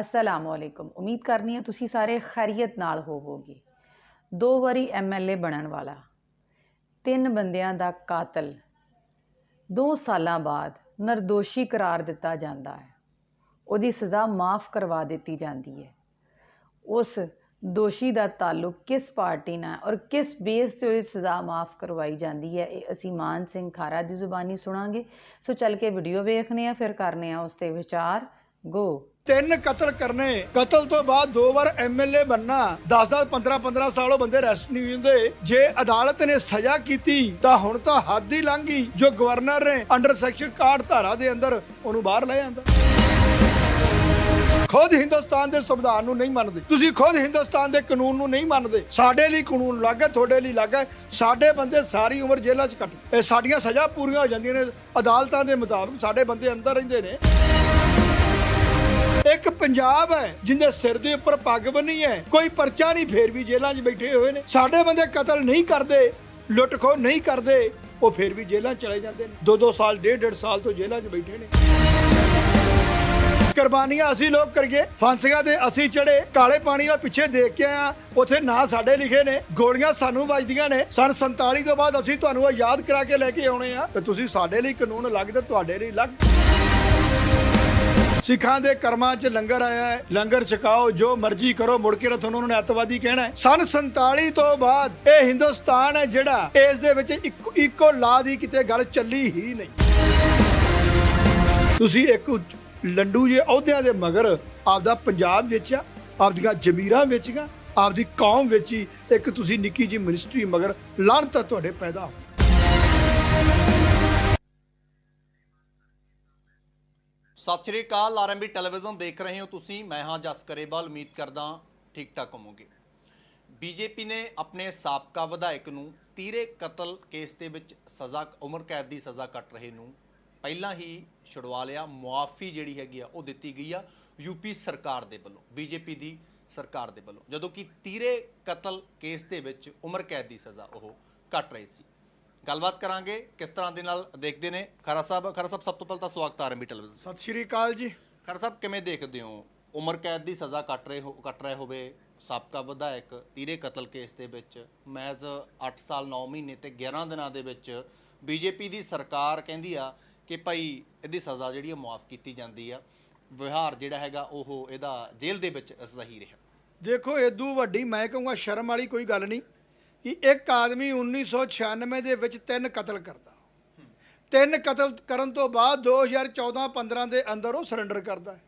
ਅਸਲਾਮ ਅਲੈਕੁਮ ਉਮੀਦ ਕਰਨੀ ਹੈ ਤੁਸੀਂ ਸਾਰੇ ਖੈਰੀਅਤ ਨਾਲ ਹੋਵੋਗੇ। ਦੋ ਵਾਰੀ ਐਮਐਲਏ ਬਣਨ ਵਾਲਾ। ਤਿੰਨ ਬੰਦਿਆਂ ਦਾ ਕਾਤਲ। ਦੋ ਸਾਲਾਂ ਬਾਅਦ ਨਿਰਦੋਸ਼ੀ ਕਰਾਰ ਦਿੱਤਾ ਜਾਂਦਾ ਹੈ। ਉਹਦੀ ਸਜ਼ਾ ਮਾਫ ਕਰਵਾ ਦਿੱਤੀ ਜਾਂਦੀ ਹੈ। ਉਸ ਦੋਸ਼ੀ ਦਾ ਤਾਲੁਕ ਕਿਸ ਪਾਰਟੀ ਨਾਲ ਔਰ ਕਿਸ ਬੇਸ ਤੇ ਉਹ ਸਜ਼ਾ ਮਾਫ ਕਰਵਾਈ ਜਾਂਦੀ ਹੈ, ਇਹ ਅਸੀਂ ਮਾਨ ਸਿੰਘ ਖਾਰਾ ਦੀ ਜ਼ੁਬਾਨੀ ਸੁਣਾਂਗੇ। ਸੋ ਚੱਲ ਕੇ ਵੀਡੀਓ ਵੇਖਨੇ ਆ ਫਿਰ ਕਰਨੇ ਆ ਉਸ ਤੇ ਵਿਚਾਰ। ਗੋ ਤਿੰਨ ਕਤਲ ਕਰਨੇ। ਕਤਲ ਤੋਂ ਬਾਅਦ ਦੋ ਵਾਰ ਐਮਐਲਏ ਬੰਨਾ 10 10 15 15 ਸਾਲ ਉਹ ਬੰਦੇ ਅਰੈਸਟ ਨਹੀਂ ਹੁੰਦੇ। ਜੇ ਅਦਾਲਤ ਨੇ ਸਜ਼ਾ ਕੀਤੀ, ਤਾਂ ਹੁਣ ਤਾਂ ਹੱਦ ਹੀ ਲੰਘ ਗਈ। ਜੋ ਗਵਰਨਰ ਨੇ ਅੰਡਰ ਸੈਕਸ਼ਨ 61 ਧਾਰਾ ਦੇ ਅੰਦਰ, ਉਹਨੂੰ ਬਾਹਰ ਲੈ ਜਾਂਦਾ ਖੁਦ ਹਿੰਦੁਸਤਾਨ ਦੇ ਸੰਵਿਧਾਨ ਨੂੰ ਨਹੀਂ ਮੰਨਦੇ। ਤੁਸੀਂ ਖੁਦ ਹਿੰਦੁਸਤਾਨ ਦੇ ਕਾਨੂੰਨ ਨੂੰ ਨਹੀਂ ਮੰਨਦੇ। ਸਾਡੇ ਲਈ ਕਾਨੂੰਨ ਅਲੱਗ ਹੈ, ਤੁਹਾਡੇ ਲਈ ਅਲੱਗ ਹੈ। ਸਾਡੇ ਬੰਦੇ ਸਾਰੀ ਉਮਰ ਜੇਲ੍ਹਾਂ 'ਚ ਕੱਟ ਇਹ ਸਾਡੀਆਂ ਸਜ਼ਾ ਪੂਰੀਆਂ ਹੋ ਜਾਂਦੀਆਂ ਨੇ। ਅਦਾਲਤਾਂ ਦੇ ਮੁਤਾਬਕ ਸਾਡੇ ਬੰਦੇ ਅੰਦਰ ਰਹਿੰਦੇ ਨੇ। ਇੱਕ ਪੰਜਾਬ ਹੈ ਜਿੰਦੇ ਸਿਰ ਦੇ ਉੱਪਰ ਪੱਗ ਬੰਨੀ ਹੈ, ਕੋਈ ਪਰਚਾ ਨਹੀਂ, ਫੇਰ ਵੀ ਜੇਲ੍ਹਾਂ 'ਚ ਬੈਠੇ ਹੋਏ ਨੇ। ਸਾਡੇ ਬੰਦੇ ਕਤਲ ਨਹੀਂ ਕਰਦੇ ਲੁੱਟ ਖੋ ਨਹੀਂ ਕਰਦੇ, ਉਹ ਫੇਰ ਵੀ ਜੇਲ੍ਹਾਂ ਚਲੇ ਜਾਂਦੇ ਨੇ। ਦੋ ਦੋ ਸਾਲ ਡੇਢ ਡੇਢ ਸਾਲ ਤੋਂ ਜੇਲ੍ਹਾਂ 'ਚ ਬੈਠੇ ਨੇ। ਕੁਰਬਾਨੀਆਂ ਅਸੀਂ ਲੋਕ ਕਰੀਏ। ਫਾਂਸੀਆਂ ਤੇ ਅਸੀਂ ਚੜੇ ਕਾਲੇ ਪਾਣੀ ਆ ਪਿੱਛੇ ਦੇਖ ਕੇ ਆ ਉਥੇ ਨਾਂ ਸਾਡੇ ਲਿਖੇ ਨੇ, ਗੋਲੀਆਂ ਸਾਨੂੰ ਵੱਜਦੀਆਂ ਨੇ। ਸਨ 47 ਤੋਂ ਬਾਅਦ ਅਸੀਂ ਤੁਹਾਨੂੰ ਇਹ ਯਾਦ ਕਰਾ ਕੇ ਲੈ ਕੇ ਆਉਣੇ ਆ। ਤੇ ਤੁਸੀਂ ਸਾਡੇ ਲਈ ਕਾਨੂੰਨ ਅਲੱਗ ਤੇ ਤੁਹਾਡੇ ਲਈ ਅਲੱਗ ਸਿੱਖਾਂ ਦੇ ਕਰਮਾਂ 'ਚ ਲੰਗਰ ਆਇਆ ਹੈ, ਲੰਗਰ ਛਕਾਓ, ਜੋ ਮਰਜ਼ੀ ਕਰੋ, ਮੁੜ ਕੇ ਨਾ ਤੁਹਾਨੂੰ ਉਹਨਾਂ ਨੇ ਅੱਤਵਾਦੀ ਕਹਿਣਾ ਹੈ। ਸਨ 47 ਤੋਂ ਬਾਅਦ ਇਹ ਹਿੰਦੁਸਤਾਨ ਹੈ ਜਿਹੜਾ ਇਸ ਦੇ ਵਿੱਚ ਇੱਕੋ ਲਾ ਦੀ ਕਿਤੇ ਗੱਲ ਚੱਲੀ ਹੀ ਨਹੀਂ। ਤੁਸੀਂ ਇੱਕ ਲੰਡੂ ਜੇ ਅਹੁਦਿਆਂ ਦੇ ਮਗਰ ਆਪਦਾ ਪੰਜਾਬ ਵੇਚਿਆ, ਆਪਦੀਆਂ ਜ਼ਮੀਰਾਂ ਵੇਚੀਆਂ, ਆਪਦੀ ਕੌਮ ਵੇਚੀ, ਇੱਕ ਤੁਸੀਂ ਨਿੱਕੀ ਜੀ ਮਿਨਿਸਟਰੀ ਮਗਰ ਲਾਹਨਤ ਤੁਹਾਡੇ ਪੈਦਾ ਹੋ ਸਤਿ ਸ਼੍ਰੀ ਅਕਾਲ ਆਰਐਮਬੀ ਟੈਲੀਵਿਜ਼ਨ ਦੇਖ ਰਹੇ ਹੋ ਤੁਸੀਂ। ਮੈਂ ਹਾਂ ਜਸ ਕਰੇਵਾਲ, ਉਮੀਦ ਕਰਦਾ ਠੀਕ ਠਾਕ ਹੋਵੋਗੇ। ਬੀਜੇਪੀ ਨੇ ਆਪਣੇ ਸਾਬਕਾ ਵਿਧਾਇਕ ਨੂੰ ਤੀਰੇ ਕਤਲ ਕੇਸ ਦੇ ਵਿੱਚ ਸਜ਼ਾ, ਉਮਰ ਕੈਦ ਦੀ ਸਜ਼ਾ ਕੱਟ ਰਹੇ ਨੂੰ ਪਹਿਲਾਂ ਹੀ ਛੁਡਵਾ ਲਿਆ। ਮੁਆਫੀ ਜਿਹੜੀ ਹੈਗੀ ਆ, ਉਹ ਦਿੱਤੀ ਗਈ ਆ ਯੂਪੀ ਸਰਕਾਰ ਦੇ ਵੱਲੋਂ ਬੀਜੇਪੀ ਦੀ ਸਰਕਾਰ ਦੇ ਵੱਲੋਂ। ਜਦੋਂ ਕਿ ਤੀਰੇ ਕਤਲ ਕੇਸ ਦੇ ਵਿੱਚ ਉਮਰ ਕੈਦ ਦੀ ਸਜ਼ਾ ਉਹ ਕੱਟ ਰਹੇ ਸੀ। ਗੱਲਬਾਤ ਕਰਾਂਗੇ ਕਿਸ ਤਰ੍ਹਾਂ ਦੇ ਨਾਲ ਦੇਖਦੇ ਨੇ। ਖਰਾ ਸਾਹਿਬ ਖਰਾ ਸਾਹਿਬ ਸਭ ਤੋਂ ਪਹਿਲਾਂ ਤਾਂ ਸਵਾਗਤ ਹੈ ਆਰਐਮਬੀ ਟੈਲੀਵਿਜ਼ਨ ਸਤਿ ਸ਼੍ਰੀ ਅਕਾਲ ਜੀ। ਖਰ ਸਾਹਿਬ ਕਿਵੇਂ ਦੇਖਦੇ ਹੋ? ਉਮਰ ਕੈਦ ਦੀ ਸਜ਼ਾ ਕੱਟ ਰਹੇ ਹੋ ਕੱਟ ਰਹੇ ਹੋਵੇ ਸਾਬਕਾ ਵਿਧਾਇਕ ਤੀਰੇ ਕਤਲ ਕੇਸ ਦੇ ਵਿੱਚ ਮਹਿਜ਼ 8 ਸਾਲ 9 ਮਹੀਨੇ ਤੇ 11 ਦਿਨਾਂ ਦੇ ਵਿੱਚ ਬੀਜੇਪੀ ਦੀ ਸਰਕਾਰ ਕਹਿੰਦੀ ਆ ਕਿ ਭਾਈ ਇਹਦੀ ਸਜ਼ਾ ਜਿਹੜੀ ਆ ਮੁਆਫ ਕੀਤੀ ਜਾਂਦੀ ਆ। ਵਿਹਾਰ ਜਿਹੜਾ ਹੈਗਾ ਉਹ ਇਹਦਾ ਜੇਲ੍ਹ ਦੇ ਵਿੱਚ ਸਹੀ ਰਿਹਾ। ਦੇਖੋ ਏਦੂ ਵੱਡੀ ਮੈਂ ਕਹੂੰਗਾ ਸ਼ਰਮ ਵਾਲੀ ਕੋਈ ਗੱਲ ਨਹੀਂ। ਕਿ ਇੱਕ ਆਦਮੀ 1996 ਦੇ ਵਿੱਚ ਤਿੰਨ ਕਤਲ ਕਰਦਾ। ਤਿੰਨ ਕਤਲ ਕਰਨ ਤੋਂ ਬਾਅਦ 2014-15 ਦੇ ਅੰਦਰ ਉਹ ਸਰੈਂਡਰ ਕਰਦਾ ਹੈ।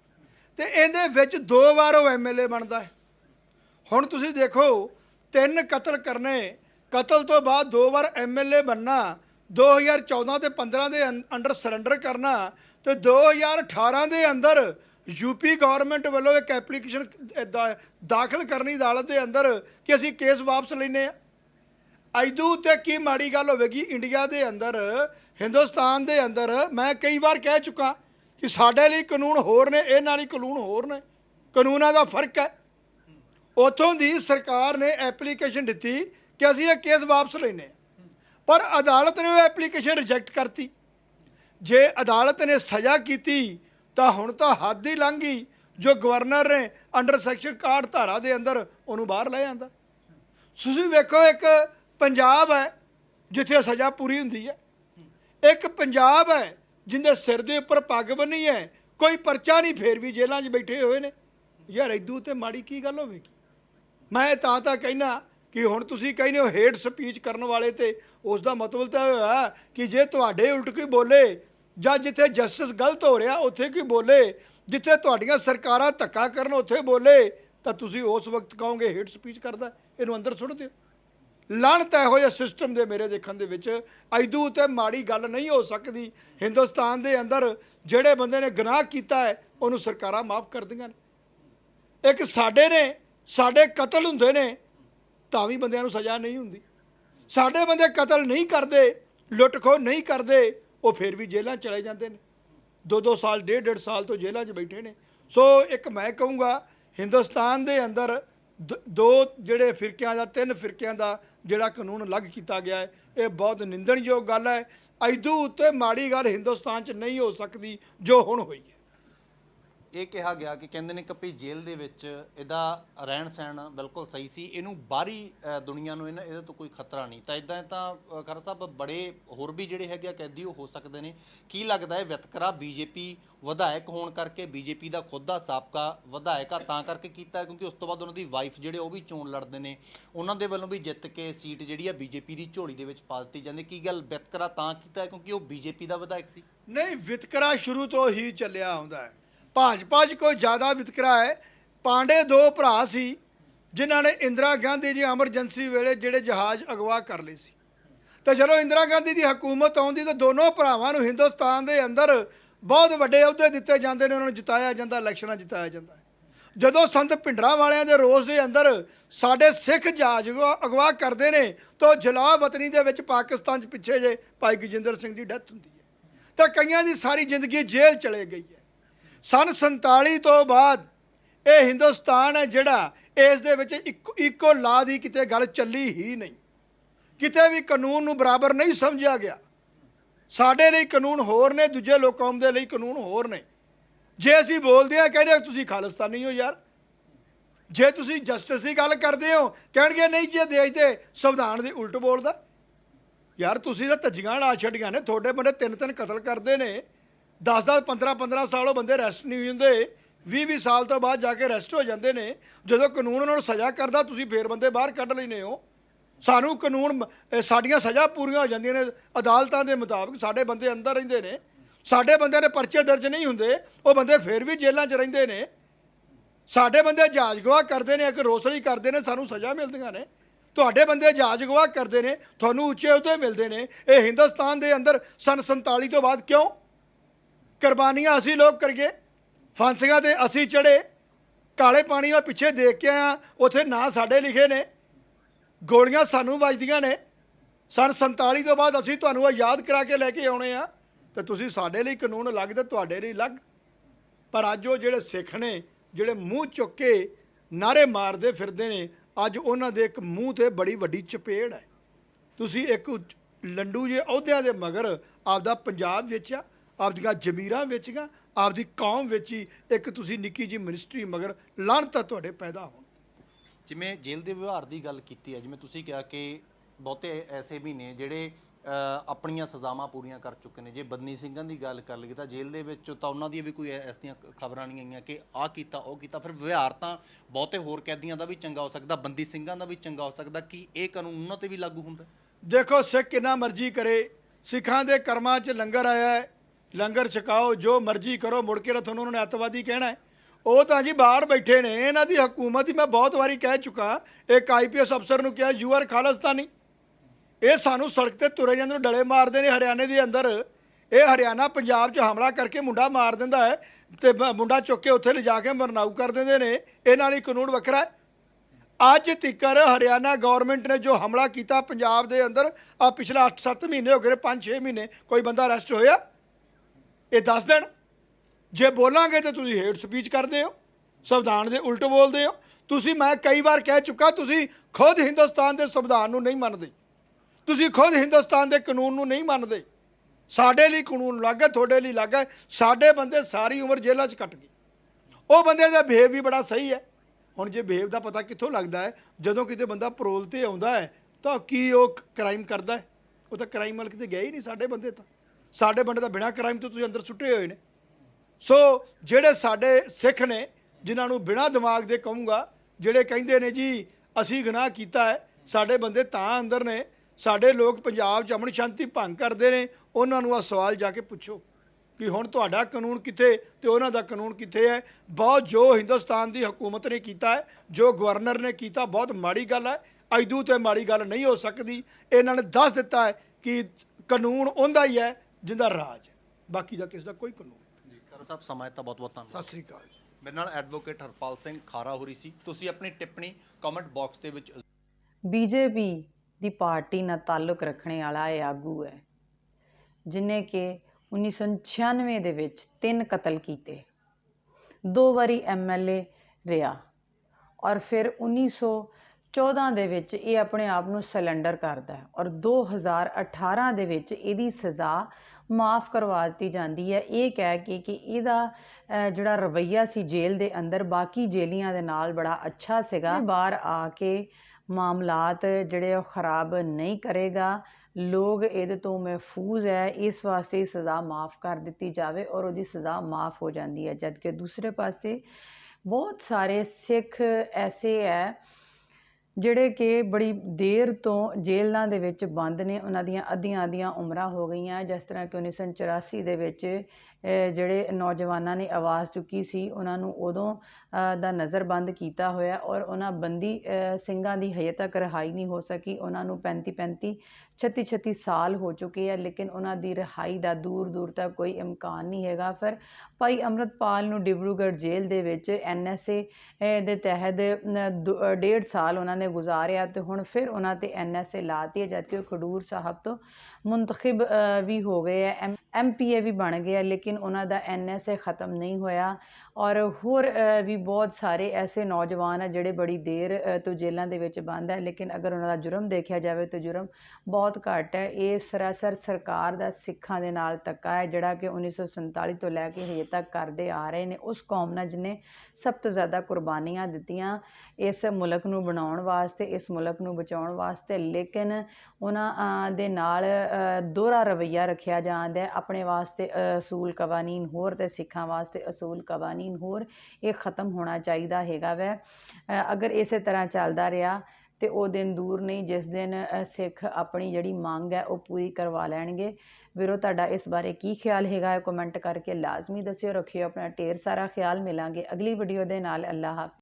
ਤੇ ਇਹਦੇ ਵਿੱਚ ਦੋ ਵਾਰ ਉਹ ਐਮਐਲਏ ਬਣਦਾ ਹੈ। ਹੁਣ ਤੁਸੀਂ ਦੇਖੋ, ਤਿੰਨ ਕਤਲ ਕਰਨੇ, ਕਤਲ ਤੋਂ ਬਾਅਦ ਦੋ ਵਾਰ ਐਮਐਲਏ ਬੰਨਾ 2014 ਤੇ 15 ਦੇ ਅੰ- ਅੰਡਰ ਸਰੈਂਡਰ ਕਰਨਾ, ਤੇ 2018 ਦੇ ਅੰਦਰ ਯੂਪੀ ਗਵਰਨਮੈਂਟ ਵੱਲੋਂ ਇੱਕ ਐਪਲੀਕੇਸ਼ਨ ਦਾਖਲ ਕਰਨੀ ਅਦਾਲਤ ਦੇ ਅੰਦਰ ਕਿ ਅਸੀਂ ਕੇਸ ਵਾਪਸ ਲੈਨੇ ਆ ਐਦੂ ਤੇ ਕੀ ਮਾੜੀ ਗੱਲ ਹੋਵੇਗੀ? ਇੰਡੀਆ ਦੇ ਅੰਦਰ ਹਿੰਦੁਸਤਾਨ ਦੇ ਅੰਦਰ ਮੈਂ ਕਈ ਵਾਰ ਕਹਿ ਚੁੱਕਾ ਕਿ ਸਾਡੇ ਲਈ ਕਾਨੂੰਨ ਹੋਰ ਨੇ ਇਹ ਨਾਲ ਹੀ ਕਾਨੂੰਨ ਹੋਰ ਨੇ। ਕਾਨੂੰਨਾਂ ਦਾ ਫ਼ਰਕ ਹੈ। ਉਥੋਂ ਦੀ ਸਰਕਾਰ ਨੇ ਐਪਲੀਕੇਸ਼ਨ ਦਿੱਤੀ ਕਿ ਅਸੀਂ ਇਹ ਕੇਸ ਵਾਪਸ ਲੈਨੇ ਆ ਪਰ ਅਦਾਲਤ ਨੇ ਉਹ ਐਪਲੀਕੇਸ਼ਨ ਰਿਜੈਕਟ ਕਰਤੀ। ਜੇ ਅਦਾਲਤ ਨੇ ਸਜ਼ਾ ਕੀਤੀ, ਤਾਂ ਹੁਣ ਤਾਂ ਹੱਦ ਹੀ ਲੰਘ ਗਈ। ਜੋ ਗਵਰਨਰ ਨੇ ਅੰਡਰ ਸੈਕਸ਼ਨ 61 ਧਾਰਾ ਦੇ ਅੰਦਰ ਉਹਨੂੰ ਬਾਹਰ ਲੈ ਜਾਂਦਾ। ਤੁਸੀਂ ਵੇਖੋ ਇੱਕ ਪੰਜਾਬ ਹੈ, ਜਿੱਥੇ ਸਜ਼ਾ ਪੂਰੀ ਹੁੰਦੀ ਹੈ। ਇੱਕ ਪੰਜਾਬ ਹੈ, ਜਿੰਦੇ ਸਿਰ ਦੇ ਉੱਪਰ ਪੱਗ ਬੰਨੀ ਹੈ, ਕੋਈ ਪਰਚਾ ਨਹੀਂ, ਫੇਰ ਵੀ ਜੇਲ੍ਹਾਂ 'ਚ ਬੈਠੇ ਹੋਏ ਨੇ। ਯਾਰ ਇਦੂ ਤੇ ਮਾੜੀ ਕੀ ਗੱਲ ਹੋਵੇਗੀ? ਮੈਂ ਤਾਂ ਤਾਂ ਕਹਿਣਾ ਕਿ ਹੁਣ ਤੁਸੀਂ ਕਹਿੰਦੇ ਹੋ ਹੇਟ ਸਪੀਚ ਕਰਨ ਵਾਲੇ ਤੇ ਉਸ ਦਾ ਮਤਲਬ ਤਾਂ ਇਹ ਹੋਇਆ ਕਿ ਜੇ ਤੁਹਾਡੇ ਉਲਟ ਕੋਈ ਬੋਲੇ ਜਾਂ ਜਿੱਥੇ ਜਸਟਿਸ ਗਲਤ ਹੋ ਰਿਹਾ, ਉੱਥੇ ਕੋਈ ਬੋਲੇ, ਜਿੱਥੇ ਤੁਹਾਡੀਆਂ ਸਰਕਾਰਾਂ ਧੱਕਾ ਕਰਨ, ਉੱਥੇ ਬੋਲੇ, ਤਾਂ ਤੁਸੀਂ ਉਸ ਵਕਤ ਕਹੋਗੇ ਹੇਟ ਸਪੀਚ ਕਰਦਾ। ਇਹਨੂੰ ਅੰਦਰ ਸੁੱਟ ਦਿਓ। ਲਾਹਨਤ ਇਹੋ ਜਿਹੇ ਸਿਸਟਮ ਦੇ ਮੇਰੇ ਦੇਖਣ ਦੇ ਵਿੱਚ ਐਦੂ ਤੇ ਮਾੜੀ ਗੱਲ ਨਹੀਂ ਹੋ ਸਕਦੀ। ਹਿੰਦੁਸਤਾਨ ਦੇ ਅੰਦਰ ਜਿਹੜੇ ਬੰਦੇ ਨੇ ਗੁਨਾਹ ਕੀਤਾ ਹੈ, ਉਹਨੂੰ ਸਰਕਾਰਾਂ ਮਾਫ ਕਰਦੀਆਂ ਨੇ। ਇੱਕ ਸਾਡੇ ਨੇ, ਸਾਡੇ ਕਤਲ ਹੁੰਦੇ ਨੇ, ਤਾਂ ਵੀ ਬੰਦਿਆਂ ਨੂੰ ਸਜ਼ਾ ਨਹੀਂ ਹੁੰਦੀ। ਸਾਡੇ ਬੰਦੇ ਕਤਲ ਨਹੀਂ ਕਰਦੇ ਲੁੱਟ ਖੋ ਨਹੀਂ ਕਰਦੇ, ਉਹ ਫਿਰ ਵੀ ਜੇਲ੍ਹਾਂ ਚਲੇ ਜਾਂਦੇ ਨੇ। ਦੋ ਦੋ ਸਾਲ, ਡੇਢ ਡੇਢ ਸਾਲ ਤੋਂ ਜੇਲ੍ਹਾਂ 'ਚ ਬੈਠੇ ਨੇ। ਸੋ ਇੱਕ ਮੈਂ ਕਹੂੰਗਾ, ਹਿੰਦੁਸਤਾਨ ਦੇ ਅੰਦਰ ਦ- ਦੋ ਜਿਹੜੇ ਫਿਰਕਿਆਂ ਦਾ, ਤਿੰਨ ਫਿਰਕਿਆਂ ਦਾ ਜਿਹੜਾ ਕਾਨੂੰਨ ਅਲੱਗ ਕੀਤਾ ਗਿਆ ਹੈ, ਇਹ ਬਹੁਤ ਨਿੰਦਣਯੋਗ ਗੱਲ ਹੈ। ਐਦੂ ਉੱਤੇ ਮਾੜੀ ਗੱਲ ਹਿੰਦੁਸਤਾਨ 'ਚ ਨਹੀਂ ਹੋ ਸਕਦੀ ਜੋ ਹੁਣ ਹੋਈ ਹੈ। ਇਹ ਕਿਹਾ ਗਿਆ ਕਿ ਕਹਿੰਦੇ ਨੇ ਕਿ ਜੇਲ੍ਹ ਦੇ ਵਿੱਚ ਇਹਦਾ ਰਹਿਣ ਸਹਿਣ ਬਿਲਕੁਲ ਸਹੀ ਸੀ ਇਹਨੂੰ ਬਾਹਰੀ ਦੁਨੀਆ ਨੂੰ ਇਹਨਾਂ ਇਹਦੇ ਤੋਂ ਕੋਈ ਖਤਰਾ ਨਹੀਂ। ਤਾਂ ਇਦਾਂ ਤਾਂ ਅ, ਖਰਾ ਸਾਹਿਬ ਬੜੇ ਹੋਰ ਵੀ ਜਿਹੜੇ ਹੈਗੇ ਆ ਕੈਦੀ ਉਹ ਹੋ ਸਕਦੇ ਨੇ। ਕੀ ਲੱਗਦਾ ਹੈ ਵਿਤਕਰਾ ਬੀਜੇਪੀ ਵਿਧਾਇਕ ਹੋਣ ਕਰਕੇ ਬੀਜੇਪੀ ਦਾ ਖੁਦ ਦਾ ਸਾਬਕਾ ਵਿਧਾਇਕ ਆ ਤਾਂ ਕਰਕੇ ਕੀਤਾ ਕਿਉਂਕਿ ਉਸ ਤੋਂ ਬਾਅਦ ਉਹਨਾਂ ਦੀ ਵਾਈਫ ਜਿਹੜੇ ਉਹ ਵੀ ਚੋਣ ਲੜਦੇ ਨੇ। ਉਹਨਾਂ ਦੇ ਵੱਲੋਂ ਵੀ ਜਿੱਤ ਕੇ ਸੀਟ ਜਿਹੜੀ ਆ ਬੀਜੇਪੀ ਦੀ ਝੋਲੀ ਦੇ ਵਿੱਚ ਪਾ ਦਿੱਤੀ ਜਾਂਦੀ। ਕੀ ਗੱਲ ਵਿਤਕਰਾ ਤਾਂ ਕੀਤਾ ਕਿਉਂਕਿ ਉਹ ਬੀਜੇਪੀ ਦਾ ਵਿਧਾਇਕ ਸੀ? ਨਹੀਂ ਵਿਤਕਰਾ ਸ਼ੁਰੂ ਤੋਂ ਹੀ ਚੱਲਿਆ ਆਉਂਦਾ ਹੈ। ਭਾਜਪਾ 'ਚ ਕੋਈ ਜ਼ਿਆਦਾ ਵਿਤਕਰਾ ਹੈ। ਪਾਂਡੇ ਦੋ ਭਰਾ ਸੀ, ਜਿਨ੍ਹਾਂ ਨੇ ਇੰਦਰਾ ਗਾਂਧੀ ਜੀ ਐਮਰਜੈਂਸੀ ਵੇਲੇ ਜਿਹੜੇ ਜਹਾਜ਼ ਅਗਵਾ ਕਰ ਲਏ ਸੀ। ਤੇ ਜਦੋਂ ਇੰਦਰਾ ਗਾਂਧੀ ਦੀ ਹਕੂਮਤ ਆਉਂਦੀ ਤਾਂ ਦੋਨੋਂ ਭਰਾਵਾਂ ਨੂੰ ਹਿੰਦੁਸਤਾਨ ਦੇ ਅੰਦਰ ਬਹੁਤ ਵੱਡੇ ਅਹੁਦੇ ਦਿੱਤੇ ਜਾਂਦੇ ਨੇ, ਉਹਨਾਂ ਨੂੰ ਜਿਤਾਇਆ ਜਾਂਦਾ, ਇਲੈਕਸ਼ਨਾਂ ਜਿਤਾਇਆ ਜਾਂਦਾ ਜਦੋਂ ਸੰਤ ਭਿੰਡਰਾ ਵਾਲਿਆਂ ਦੇ ਰੋਸ ਦੇ ਅੰਦਰ ਸਾਡੇ ਸਿੱਖ ਜਹਾਜ਼ ਅਗਵਾ- ਅਗਵਾ ਕਰਦੇ ਨੇ, ਤਾਂ ਜਲਾ ਵਤਨੀ ਦੇ ਵਿੱਚ ਪਾਕਿਸਤਾਨ 'ਚ ਪਿੱਛੇ ਜੇ ਭਾਈ ਗਜਿੰਦਰ ਸਿੰਘ ਦੀ ਡੈਥ ਹੁੰਦੀ ਹੈ। ਤਾਂ ਕਈਆਂ ਦੀ ਸਾਰੀ ਜ਼ਿੰਦਗੀ ਜੇਲ੍ਹ ਚਲੇ ਗਈ ਹੈ। ਸਨ 47 ਤੋਂ ਬਾਅਦ ਇਹ ਹਿੰਦੁਸਤਾਨ ਹੈ ਜਿਹੜਾ ਇਸ ਦੇ ਵਿੱਚ ਇੱਕੋ ਲਾ ਦੀ ਕਿਤੇ ਗੱਲ ਚੱਲੀ ਹੀ ਨਹੀਂ। ਕਿਤੇ ਵੀ ਕਾਨੂੰਨ ਨੂੰ ਬਰਾਬਰ ਨਹੀਂ ਸਮਝਿਆ ਗਿਆ। ਸਾਡੇ ਲਈ ਕਾਨੂੰਨ ਹੋਰ ਨੇ, ਦੂਜੇ ਲੋਕ ਕੌਮ ਦੇ ਲਈ ਕਾਨੂੰਨ ਹੋਰ ਨੇ। ਜੇ ਅਸੀਂ ਬੋਲਦੇ ਆ ਕਹਿੰਦੇ ਤੁਸੀਂ ਖਾਲਿਸਤਾਨੀ ਹੋ ਯਾਰ। ਜੇ ਤੁਸੀਂ ਜਸਟਿਸ ਦੀ ਗੱਲ ਕਰਦੇ ਹੋ, ਕਹਿਣਗੇ, ਨਹੀਂ ਜੇ ਦੇਸ਼ ਦੇ ਸੰਵਿਧਾਨ ਦੇ ਉਲਟ ਬੋਲਦਾ। ਯਾਰ, ਤੁਸੀਂ ਤਾਂ ਧੱਜੀਆਂ ਲਾ ਛੱਡੀਆਂ ਨੇ, ਤੁਹਾਡੇ ਬੰਦੇ ਤਿੰਨ ਤਿੰਨ ਕਤਲ ਕਰਦੇ ਨੇ। 10 10 15 15 ਸਾਲ ਉਹ ਬੰਦੇ ਰੈਸਟ ਨਹੀਂ ਹੁੰਦੇ 20 20 ਸਾਲ ਤੋਂ ਬਾਅਦ ਜਾ ਕੇ ਰੈਸਟ ਹੋ ਜਾਂਦੇ ਨੇ। ਜਦੋਂ ਕਾਨੂੰਨ ਉਹਨਾਂ ਨੂੰ ਸਜ਼ਾ ਕਰਦਾ, ਤੁਸੀਂ ਫੇਰ ਬੰਦੇ ਬਾਹਰ ਕੱਢ ਲੈਨੇ ਹੋ। ਸਾਨੂੰ ਕਾਨੂੰਨ ਸਾਡੀਆਂ ਸਜ਼ਾ ਪੂਰੀਆਂ ਹੋ ਜਾਂਦੀਆਂ ਨੇ। ਅਦਾਲਤਾਂ ਦੇ ਮੁਤਾਬਕ ਸਾਡੇ ਬੰਦੇ ਅੰਦਰ ਰਹਿੰਦੇ ਨੇ। ਸਾਡੇ ਬੰਦਿਆਂ ਦੇ ਪਰਚੇ ਦਰਜ ਨਹੀਂ ਹੁੰਦੇ। ਉਹ ਬੰਦੇ ਫੇਰ ਵੀ ਜੇਲ੍ਹਾਂ 'ਚ ਰਹਿੰਦੇ ਨੇ। ਸਾਡੇ ਬੰਦੇ ਜਹਾਜ਼ ਗਵਾਹ ਕਰਦੇ ਨੇ, ਇੱਕ ਰੋਸਲੀ ਕਰਦੇ ਨੇ, ਸਾਨੂੰ ਸਜ਼ਾ ਮਿਲਦੀਆਂ ਨੇ। ਤੁਹਾਡੇ ਬੰਦੇ ਜਹਾਜ਼ ਗਵਾਹ ਕਰਦੇ ਨੇ, ਤੁਹਾਨੂੰ ਉੱਚੇ ਅਹੁਦੇ ਮਿਲਦੇ ਨੇ। ਇਹ ਹਿੰਦੁਸਤਾਨ ਦੇ ਅੰਦਰ ਸਨ 47 ਤੋਂ ਬਾਅਦ ਕਿਉਂ? ਕੁਰਬਾਨੀਆਂ ਅਸੀਂ ਲੋਕ ਕਰੀਏ। ਫਾਂਸੀਆਂ ਤੇ ਅਸੀਂ ਚੜੇ ਕਾਲੇ ਪਾਣੀ ਉਹ ਪਿੱਛੇ ਦੇਖ ਕੇ ਆਇਆ, ਉੱਥੇ ਨਾਂ ਸਾਡੇ ਲਿਖੇ ਨੇ। ਗੋਲੀਆਂ ਸਾਨੂੰ ਵੱਜਦੀਆਂ ਨੇ। ਸਨ 47 ਤੋਂ ਬਾਅਦ ਅਸੀਂ ਤੁਹਾਨੂੰ ਇਹ ਯਾਦ ਕਰਾ ਕੇ ਲੈ ਕੇ ਆਉਣੇ ਆ। ਤੇ ਤੁਸੀਂ ਸਾਡੇ ਲਈ ਕਾਨੂੰਨ ਅਲੱਗ ਤੇ ਤੁਹਾਡੇ ਲਈ ਅਲੱਗ ਪਰ ਅੱਜ ਉਹ ਜਿਹੜੇ ਸਿੱਖ ਨੇ, ਜਿਹੜੇ ਮੂੰਹ ਚੁੱਕ ਕੇ ਨਾਰੇ ਮਾਰਦੇ ਫਿਰਦੇ ਨੇ, ਅੱਜ ਉਹਨਾਂ ਦੇ ਇੱਕ ਮੂੰਹ ਤੇ ਬੜੀ ਵੱਡੀ ਚਪੇੜ ਹੈ। ਤੁਸੀਂ ਇੱਕ ਲੰਡੂ ਜੇ ਅਹੁਦਿਆਂ ਦੇ ਮਗਰ ਆਪਦਾ ਪੰਜਾਬ ਵੇਚਿਆ ਆਪਦੀਆਂ ਜ਼ਮੀਰਾਂ ਵੇਚੀਆਂ ਆਪਦੀ ਕੌਮ ਵੇਚੀ ਇੱਕ ਤੁਸੀਂ ਨਿੱਕੀ ਜੀ ਮਿਨਿਸਟਰੀ ਮਗਰ ਲਾਹਨਤ ਤੁਹਾਡੇ ਪੈਦਾ ਹੋਣ। ਜਿਵੇਂ ਜੇਲ੍ਹ ਦੇ ਵਿਵਹਾਰ ਦੀ ਗੱਲ ਕੀਤੀ ਹੈ ਜਿਵੇਂ ਤੁਸੀਂ ਕਿਹਾ ਕਿ ਬਹੁਤੇ ਐਸੇ ਵੀ ਨੇ ਜਿਹੜੇ ਆਪਣੀਆਂ ਸਜ਼ਾਵਾਂ ਪੂਰੀਆਂ ਕਰ ਚੁੱਕੇ ਨੇ। ਜੇ ਬੰਨੀ ਸਿੰਘਾਂ ਦੀ ਗੱਲ ਕਰ ਲਈਏ ਤਾਂ ਜੇਲ੍ਹ ਦੇ ਵਿੱਚ ਤਾਂ ਉਹਨਾਂ ਦੀਆਂ ਵੀ ਕੋਈ ਐਸੀਆਂ ਖਬਰਾਂ ਨਹੀਂ ਆਈਆਂ ਕਿ ਆਹ ਕੀਤਾ ਉਹ ਕੀਤਾ। ਫਿਰ ਵਿਵਹਾਰ ਤਾਂ ਬਹੁਤੇ ਹੋਰ ਕੈਦੀਆਂ ਦਾ ਵੀ ਚੰਗਾ ਹੋ ਸਕਦਾ ਬੰਦੀ ਸਿੰਘਾਂ ਦਾ ਵੀ ਚੰਗਾ ਹੋ ਸਕਦਾ। ਕੀ ਇਹ ਕਾਨੂੰਨ ਉਹਨਾਂ ਤੇ ਵੀ ਲਾਗੂ ਹੁੰਦਾ? ਦੇਖੋ ਸਿੱਖ ਕਿੰਨਾ ਮਰਜ਼ੀ ਕਰੇ। ਸਿੱਖਾਂ ਦੇ ਕਰਮਾਂ 'ਚ ਲੰਗਰ ਆਇਆ ਹੈ ਲੰਗਰ ਛਕਾਓ, ਜੋ ਮਰਜ਼ੀ ਕਰੋ, ਮੁੜ ਕੇ ਤਾਂ ਤੁਹਾਨੂੰ ਉਹਨਾਂ ਨੇ ਅੱਤਵਾਦੀ ਕਹਿਣਾ ਹੈ। ਉਹ ਤਾਂ ਜੀ ਬਾਹਰ ਬੈਠੇ ਨੇ, ਇਹਨਾਂ ਦੀ ਹਕੂਮਤ ਹੀ ਮੈਂ ਬਹੁਤ ਵਾਰੀ ਕਹਿ ਚੁੱਕਾ, ਇੱਕ ਆਈਪੀਐਸ ਅਫਸਰ ਨੂੰ ਕਿਹਾ ਯੂ ਆਰ ਖਾਲਿਸਤਾਨੀ। ਇਹ ਸਾਨੂੰ ਸੜਕ ਤੇ ਤੁਰੇ ਜਾਂਦੇ ਨੂੰ ਡਲੇ ਮਾਰਦੇ ਨੇ ਹਰਿਆਣੇ ਦੇ ਅੰਦਰ। ਇਹ ਹਰਿਆਣਾ, ਪੰਜਾਬ 'ਚ ਹਮਲਾ ਕਰਕੇ ਮੁੰਡਾ ਮਾਰ ਦਿੰਦਾ ਹੈ ਤੇ ਮੁੰਡਾ ਚੁੱਕ ਕੇ ਉੱਥੇ ਲਿਜਾ ਕੇ ਮਰਨਾਊ ਕਰ ਦਿੰਦੇ ਨੇ। ਇਹਨਾਂ ਲਈ ਕਾਨੂੰਨ ਵੱਖਰਾ ਹੈ। ਅੱਜ ਤੀਕਰ ਹਰਿਆਣਾ ਗਵਰਨਮੈਂਟ ਨੇ ਜੋ ਹਮਲਾ ਕੀਤਾ ਪੰਜਾਬ ਦੇ ਅੰਦਰ ਆ ਪਿਛਲਾ 8-7 ਮਹੀਨੇ ਹੋ ਗਏ 5-6 ਮਹੀਨੇ, ਕੋਈ ਬੰਦਾ ਅਰੈਸਟ ਹੋਇਆ? ਇਹ ਦੱਸ ਦੇਣ। ਜੇ ਬੋਲਾਂਗੇ ਤਾਂ ਤੁਸੀਂ ਹੇਟ ਸਪੀਚ ਕਰਦੇ ਹੋ, ਸੰਵਿਧਾਨ ਦੇ ਉਲਟ ਬੋਲਦੇ ਹੋ। ਤੁਸੀਂ ਮੈਂ ਕਈ ਵਾਰ ਕਹਿ ਚੁੱਕਾ, ਤੁਸੀਂ ਖੁਦ ਹਿੰਦੁਸਤਾਨ ਦੇ ਸੰਵਿਧਾਨ ਨੂੰ ਨਹੀਂ ਮੰਨਦੇ। ਤੁਸੀਂ ਖੁਦ ਹਿੰਦੁਸਤਾਨ ਦੇ ਕਾਨੂੰਨ ਨੂੰ ਨਹੀਂ ਮੰਨਦੇ। ਸਾਡੇ ਲਈ ਕਾਨੂੰਨ ਅਲੱਗ ਹੈ, ਤੁਹਾਡੇ ਲਈ ਅਲੱਗ ਹੈ। ਸਾਡੇ ਬੰਦੇ ਸਾਰੀ ਉਮਰ ਜੇਲ੍ਹਾਂ 'ਚ ਕੱਟ ਗਏ। ਉਹ ਬੰਦੇ ਦਾ ਬਿਹੇਵ ਵੀ ਬੜਾ ਸਹੀ ਹੈ। ਹੁਣ ਜੇ ਬਿਹੇਵ ਦਾ ਪਤਾ ਕਿੱਥੋਂ ਲੱਗਦਾ ਹੈ, ਜਦੋਂ ਕਿਤੇ ਬੰਦਾ ਪਰੋਲ ਤੇ ਆਉਂਦਾ ਹੈ, ਤਾਂ ਕੀ ਉਹ ਕ੍ਰਾਈਮ ਕਰਦਾ ਹੈ? ਉਹ ਤਾਂ ਕ੍ਰਾਈਮ ਵੱਲ ਕਿਤੇ ਗਿਆ ਹੀ ਨਹੀਂ ਸਾਡੇ ਬੰਦੇ ਤਾਂ। ਸਾਡੇ ਬੰਦੇ ਦਾ ਬਿਨਾਂ ਕ੍ਰਾਈਮ ਤੋਂ ਤੁਸੀਂ ਅੰਦਰ ਸੁੱਟੇ ਹੋਏ ਨੇ। ਸੋ ਜਿਹੜੇ ਸਾਡੇ ਸਿੱਖ ਨੇ, ਜਿਨ੍ਹਾਂ ਨੂੰ ਬਿਨਾਂ ਦਿਮਾਗ ਦੇ ਕਹੂੰਗਾ, ਜਿਹੜੇ ਕਹਿੰਦੇ ਨੇ ਜੀ, ਅਸੀਂ ਗੁਨਾਹ ਕੀਤਾ ਹੈ, ਸਾਡੇ ਬੰਦੇ ਤਾਂ ਅੰਦਰ ਨੇ। ਸਾਡੇ ਲੋਕ ਪੰਜਾਬ 'ਚ ਅਮਨ ਸ਼ਾਂਤੀ ਭੰਗ ਕਰਦੇ ਨੇ। ਉਹਨਾਂ ਨੂੰ ਆ ਸਵਾਲ ਜਾ ਕੇ ਪੁੱਛੋ ਕਿ ਹੁਣ ਤੁਹਾਡਾ ਕਾਨੂੰਨ ਕਿੱਥੇ ਤੇ ਉਹਨਾਂ ਦਾ ਕਾਨੂੰਨ ਕਿੱਥੇ ਹੈ? ਬਹੁਤ ਜੋ ਹਿੰਦੁਸਤਾਨ ਦੀ ਹਕੂਮਤ ਨੇ ਕੀਤਾ ਹੈ, ਜੋ ਗਵਰਨਰ ਨੇ ਕੀਤਾ, ਬਹੁਤ ਮਾੜੀ ਗੱਲ ਹੈ। ਅਜਦੂ ਤੇ ਮਾੜੀ ਗੱਲ ਨਹੀਂ ਹੋ ਸਕਦੀ। ਇਹਨਾਂ ਨੇ ਦੱਸ ਦਿੱਤਾ ਹੈ ਕਿ ਕਾਨੂੰਨ ਉਹਦਾ ਹੀ ਹੈ। ਜਿਹਦਾ ਰਾਜ ਹੈ। ਬਾਕੀ ਦਾ ਕਿਸੇ ਦਾ ਕੋਈ ਕਾਨੂੰਨ ਨਹੀਂ। ਜੀ ਕਰੋ ਸਾਹਿਬ ਸਮਾਂ ਤਾਂ ਬਹੁਤ ਬਹੁਤ ਧੰਨਵਾਦ। ਸਤਿ ਸ੍ਰੀ ਅਕਾਲ ਮੇਰੇ ਨਾਲ ਐਡਵੋਕੇਟ ਹਰਪਾਲ ਸਿੰਘ ਖਾਰਾ ਹੋਰੀ ਸੀ। ਤੁਸੀਂ ਆਪਣੀ ਟਿੱਪਣੀ ਕਮੈਂਟ ਬਾਕਸ ਦੇ ਵਿੱਚ ਬੀਜੇਪੀ ਦੀ ਪਾਰਟੀ ਨਾਲ ਤਾਲੁਕ ਰੱਖਣੇ ਵਾਲਾ ਇਹ ਆਗੂ ਹੈ ਜਿਨੇ ਕਿ 1996 ਦੇ ਵਿੱਚ ਤਿੰਨ ਕਤਲ ਕੀਤੇ। ਦੋ ਵਾਰੀ ਐਮਐਲਏ ਰਿਹਾ ਔਰ ਫਿਰ 1914 ਦੇ ਵਿੱਚ ਇਹ ਆਪਣੇ ਆਪ ਨੂੰ ਸਿਲੰਡਰ ਕਰਦਾ ਹੈ ਔਰ 2018 ਦੇ ਵਿੱਚ ਇਹਦੀ ਸਜ਼ਾ ਮਾਫ ਕਰਵਾ ਦਿੱਤੀ ਜਾਂਦੀ ਹੈ। ਇਹ ਕਹਿ ਕੇ ਕਿ ਇਹਦਾ ਜਿਹੜਾ ਰਵੱਈਆ ਸੀ ਜੇਲ੍ਹ ਦੇ ਅੰਦਰ ਬਾਕੀ ਜੇਲੀਆਂ ਦੇ ਨਾਲ ਬੜਾ ਅੱਛਾ ਸੀਗਾ। ਬਾਹਰ ਆ ਕੇ ਮਾਮਲਾਤ ਜਿਹੜੇ ਉਹ ਖਰਾਬ ਨਹੀਂ ਕਰੇਗਾ। ਲੋਕ ਇਹਦੇ ਤੋਂ ਮਹਿਫੂਜ਼ ਹੈ। ਇਸ ਵਾਸਤੇ ਸਜ਼ਾ ਮਾਫ ਕਰ ਦਿੱਤੀ ਜਾਵੇ ਔਰ ਉਹਦੀ ਸਜ਼ਾ ਮਾਫ ਹੋ ਜਾਂਦੀ ਹੈ। ਜਦਕਿ ਦੂਸਰੇ ਪਾਸੇ ਬਹੁਤ ਸਾਰੇ ਸਿੱਖ ਐਸੇ ਹੈ ਜਿਹੜੇ ਕਿ ਬੜੀ ਦੇਰ ਤੋਂ ਜੇਲ੍ਹਾਂ ਦੇ ਵਿੱਚ ਬੰਦ ਨੇ, ਉਹਨਾਂ ਦੀਆਂ ਅੱਧੀਆਂ ਅੱਧੀਆਂ ਉਮਰਾਂ ਹੋ ਗਈਆਂ। ਜਿਸ ਤਰ੍ਹਾਂ ਕਿ 1984 ਦੇ ਵਿੱਚ ਜਿਹੜੇ ਨੌਜਵਾਨਾਂ ਨੇ ਆਵਾਜ਼ ਚੁੱਕੀ ਸੀ, ਉਹਨਾਂ ਨੂੰ ਉਦੋਂ ਦਾ ਨਜ਼ਰਬੰਦ ਕੀਤਾ ਹੋਇਆ ਔਰ ਉਹਨਾਂ ਬੰਦੀ ਸਿੰਘਾਂ ਦੀ ਹਜੇ ਤੱਕ ਰਿਹਾਈ ਨਹੀਂ ਹੋ ਸਕੀ। ਉਹਨਾਂ ਨੂੰ 35 35 36 36 ਸਾਲ ਹੋ ਚੁੱਕੇ ਆ, ਲੇਕਿਨ ਉਹਨਾਂ ਦੀ ਰਿਹਾਈ ਦਾ ਦੂਰ ਦੂਰ ਤੱਕ ਕੋਈ ਇਮਕਾਨ ਨਹੀਂ ਹੈਗਾ। ਫਿਰ ਭਾਈ ਅੰਮ੍ਰਿਤਪਾਲ ਨੂੰ ਡਿਬਰੂਗੜ੍ਹ ਜੇਲ੍ਹ ਦੇ ਵਿੱਚ ਐਨਐਸਏ ਦੇ ਤਹਿਤ ਦੋ- ਡੇਢ ਸਾਲ ਉਹਨਾਂ ਨੇ ਗੁਜ਼ਾਰਿਆ ਤੇ ਹੁਣ ਫਿਰ ਉਹਨਾਂ ਤੇ ਐਨਐਸਏ ਲਾਤੀ ਹੈ, ਜਦਕਿ ਉਹ ਖਡੂਰ ਸਾਹਿਬ ਤੋਂ ਮੁੰਤਖਬ ਵੀ ਹੋ ਗਏ ਹੈ ਐਮਪੀਏ ਵੀ ਬਣ ਗਏ ਲੇਕਿਨ ਉਹਨਾਂ ਦਾ ਐਨਐਸਏ ਖਤਮ ਨਹੀਂ ਹੋਇਆ। ਔਰ ਹੋਰ ਵੀ ਬਹੁਤ ਸਾਰੇ ਐਸੇ ਨੌਜਵਾਨ ਆ ਜਿਹੜੇ ਬੜੀ ਦੇਰ ਤੋਂ ਜੇਲ੍ਹਾਂ ਦੇ ਵਿੱਚ ਬੰਦ ਹੈ ਲੇਕਿਨ ਅਗਰ ਉਹਨਾਂ ਦਾ ਜੁਰਮ ਦੇਖਿਆ ਜਾਵੇ ਤਾਂ ਜੁਰਮ ਬਹੁਤ ਘੱਟ ਹੈ ਇਹ ਸਰਾਸਰ ਸਰਕਾਰ ਦਾ ਸਿੱਖਾਂ ਦੇ ਨਾਲ ਧੱਕਾ ਹੈ, ਜਿਹੜਾ ਕਿ 1947 ਤੋਂ ਲੈ ਕੇ ਹਜੇ ਤੱਕ ਕਰਦੇ ਆ ਰਹੇ ਨੇ। ਉਸ ਕੌਮ ਨਾਲ ਜਿਹਨੇ ਸਭ ਤੋਂ ਜ਼ਿਆਦਾ ਕੁਰਬਾਨੀਆਂ ਦਿੱਤੀਆਂ ਇਸ ਮੁਲਕ ਨੂੰ ਬਣਾਉਣ ਵਾਸਤੇ, ਇਸ ਮੁਲਕ ਨੂੰ ਬਚਾਉਣ ਵਾਸਤੇ, ਲੇਕਿਨ ਉਹਨਾਂ ਦੇ ਨਾਲ ਦੋਹਰਾ ਰਵੱਈਆ ਰੱਖਿਆ ਜਾਂਦਾ ਹੈ। ਆਪਣੇ ਵਾਸਤੇ ਅਸੂਲ ਕਵਾਨੀਨ, ਹੋਰ ਤੇ ਸਿੱਖਾਂ ਵਾਸਤੇ ਅਸੂਲ ਕਵਾਨੀਨ ਹੋਰ ਇਹ ਖਤਮ ਹੋਣਾ ਚਾਹੀਦਾ ਹੈਗਾ ਵੈ। ਅਗਰ ਇਸੇ ਤਰ੍ਹਾਂ ਚੱਲਦਾ ਰਿਹਾ ਤੇ ਉਹ ਦਿਨ ਦੂਰ ਨਹੀਂ, ਜਿਸ ਦਿਨ ਸਿੱਖ ਆਪਣੀ ਜਿਹੜੀ ਮੰਗ ਹੈ ਉਹ ਪੂਰੀ ਕਰਵਾ ਲੈਣਗੇ। ਵੀਰੋ, ਤੁਹਾਡਾ ਇਸ ਬਾਰੇ ਕੀ ਖਿਆਲ ਹੈਗਾ ਹੈ? ਕਮੈਂਟ ਕਰਕੇ ਲਾਜ਼ਮੀ ਦੱਸਿਓ, ਰੱਖਿਓ ਆਪਣਾ ਢੇਰ ਸਾਰਾ ਖਿਆਲ। ਮਿਲਾਂਗੇ ਅਗਲੀ ਵੀਡੀਓ ਦੇ ਨਾਲ। ਅੱਲਾਹ